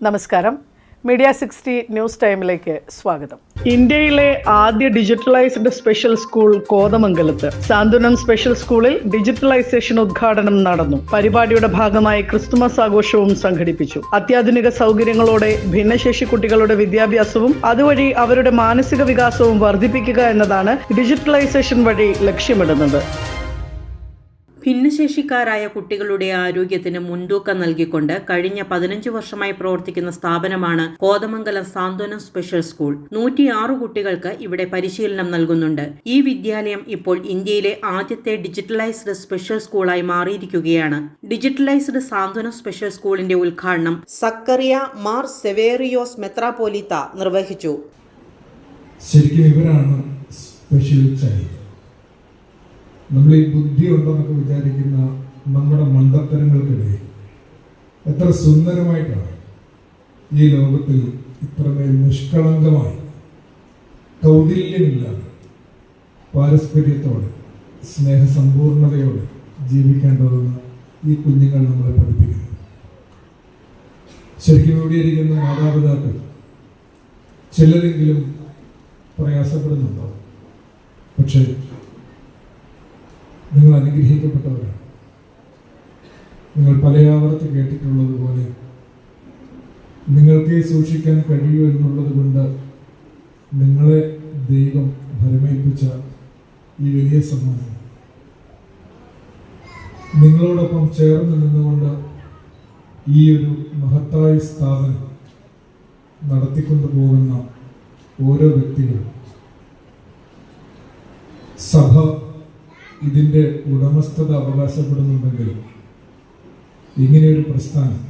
നമസ്കാരം. Media sixty news ടൈമിലേക്ക് സ്വാഗതം. ഇന്ത്യയിലെ ആദ്യ ഡിജിറ്റലൈസ്ഡ് സ്പെഷ്യൽ സ്കൂൾ കോതമംഗലത്ത് സാന്ത്വനം സ്പെഷ്യൽ സ്കൂളിൽ ഡിജിറ്റലൈസേഷൻ ഉദ്ഘാടനം നടന്നു. പരിപാടിയുടെ ഭാഗമായി ക്രിസ്തുമസ് ആഘോഷവും സംഘടിപ്പിച്ചു. അത്യാധുനിക സൗകര്യങ്ങളോടെ ഭിന്നശേഷി കുട്ടികളുടെ വിദ്യാഭ്യാസവും അതുവഴി അവരുടെ മാനസിക വികാസവും വർദ്ധിപ്പിക്കുക എന്നതാണ് ഡിജിറ്റലൈസേഷൻ വഴി ലക്ഷ്യമിടുന്നത്. ഭിന്നശേഷിക്കാരായ കുട്ടികളുടെ ആരോഗ്യത്തിന് മുൻതൂക്കം നൽകിക്കൊണ്ട് കഴിഞ്ഞ പതിനഞ്ച് വർഷമായി പ്രവർത്തിക്കുന്ന സ്ഥാപനമാണ് കോതമംഗലം സാന്ത്വനം സ്പെഷ്യൽ സ്കൂൾ. നൂറ്റിയാറ് കുട്ടികൾക്ക് ഇവിടെ പരിശീലനം നൽകുന്നുണ്ട്. ഈ വിദ്യാലയം ഇപ്പോൾ ഇന്ത്യയിലെ ആദ്യത്തെ ഡിജിറ്റലൈസ്ഡ് സ്പെഷ്യൽ സ്കൂളായി മാറിയിരിക്കുകയാണ്. ഡിജിറ്റലൈസ്ഡ് സാന്ത്വനം സ്പെഷ്യൽ സ്കൂളിന്റെ ഉദ്ഘാടനം സക്കറിയ മാർ സെവേറിയോസ് മെത്രാപോലിത്ത നിർവഹിച്ചു. ശരിക്കും ഇവരാണ് സ്പെഷ്യൽ ചൈൽഡ്. നമ്മൾ ഈ ബുദ്ധി ഉണ്ടെന്നൊക്കെ വിചാരിക്കുന്ന നമ്മുടെ മണ്ടത്തരങ്ങൾക്കിടയിൽ എത്ര സുന്ദരമായിട്ടാണ് ഈ ലോകത്തിൽ ഇത്രമേൽ നിഷ്കളങ്കമായി കൗതില്യമില്ലാതെ പാരസ്പര്യത്തോടെ സ്നേഹസമ്പൂർണതയോടെ ജീവിക്കേണ്ടതെന്ന് ഈ കുഞ്ഞുങ്ങൾ നമ്മളെ പഠിപ്പിക്കുന്നു. ശരിക്കും ഓടിയിരിക്കുന്ന മാതാപിതാക്കൾ ചിലരെങ്കിലും പ്രയാസപ്പെടുന്നുണ്ടോ? പക്ഷേ നിങ്ങൾ അനുഗ്രഹിക്കപ്പെട്ടവരാണ്. നിങ്ങൾ പലയാവർത്ത് കേട്ടിട്ടുള്ളത് പോലെ നിങ്ങൾക്ക് സൂക്ഷിക്കാൻ കഴിയൂ എന്നുള്ളത് കൊണ്ട് നിങ്ങളെ ദൈവം ഭരമേൽപ്പിച്ച ഈ വലിയ സമ്മാനം. നിങ്ങളോടൊപ്പം ചേർന്ന് നിന്നുകൊണ്ട് ഈ ഒരു മഹത്തായ സ്ഥാപനം നടത്തിക്കൊണ്ടു പോകുന്ന ഓരോ വ്യക്തികളും. സഭ ഇതിന്റെ ഉടമസ്ഥത അവകാശപ്പെടുന്നുണ്ടെങ്കിലും ഇങ്ങനെയൊരു പ്രസ്ഥാനം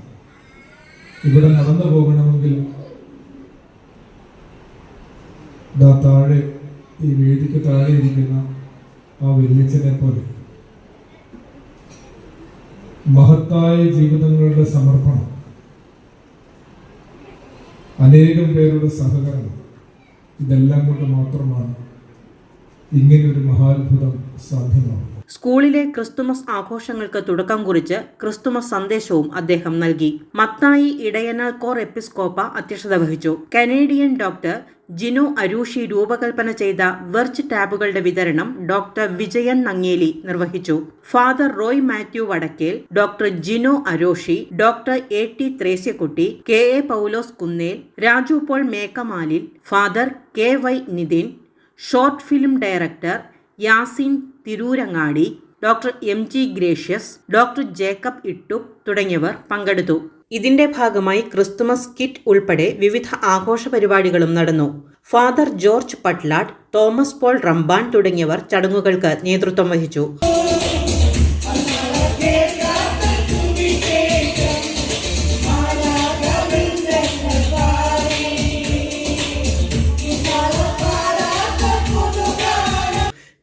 ഇവിടെ നടന്നു പോകണമെങ്കിൽ ദാ താഴെ ഈ വേദിക്ക് താഴെ ഇരിക്കുന്ന ആ വെല്ലിച്ചനെ പോലെ മഹത്തായ ജീവിതങ്ങളുടെ സമർപ്പണം അനേകം പേരുടെ സഹകരണം ഇതെല്ലാം കൊണ്ട് മാത്രമാണ് ഇങ്ങനെയൊരു മഹാത്ഭുതം സാധ്യമാകും സ്കൂളിലെ ക്രിസ്തുമസ് ആഘോഷങ്ങൾക്ക് തുടക്കം കുറിച്ച് ക്രിസ്തുമസ് സന്ദേശവും അദ്ദേഹം നൽകി. മത്തായി ഇടയനാൽ കോർ എപ്പിസ്കോപ്പ അധ്യക്ഷത വഹിച്ചു. കനേഡിയൻ ഡോക്ടർ ജിനു അരൂഷി രൂപകൽപ്പന ചെയ്ത വെർച്ച് ടാബുകളുടെ വിതരണം ഡോക്ടർ വിജയൻ നങ്ങേലി നിർവഹിച്ചു. Father Roy Mathew Vadakkel doctor Jinu Aroshi doctor A T Threasiakutty K A Paulose Kunnel Raju Paul Mekkamalil father K Y Nithin short film director Yasin Tirurangadi doctor M G Gracious doctor Jacob Ittu തുടങ്ങിയവർ പങ്കെടുത്തു. ഇതിന്റെ ഭാഗമായി Christmas kit ഉൾപ്പെടെ വിവിധ ആഘോഷ പരിപാടികളും നടന്നു. Father George Patlat Thomas Paul Ramban തുടങ്ങിയവർ ചടങ്ങുകൾക്ക് നേതൃത്വം വഹിച്ചു.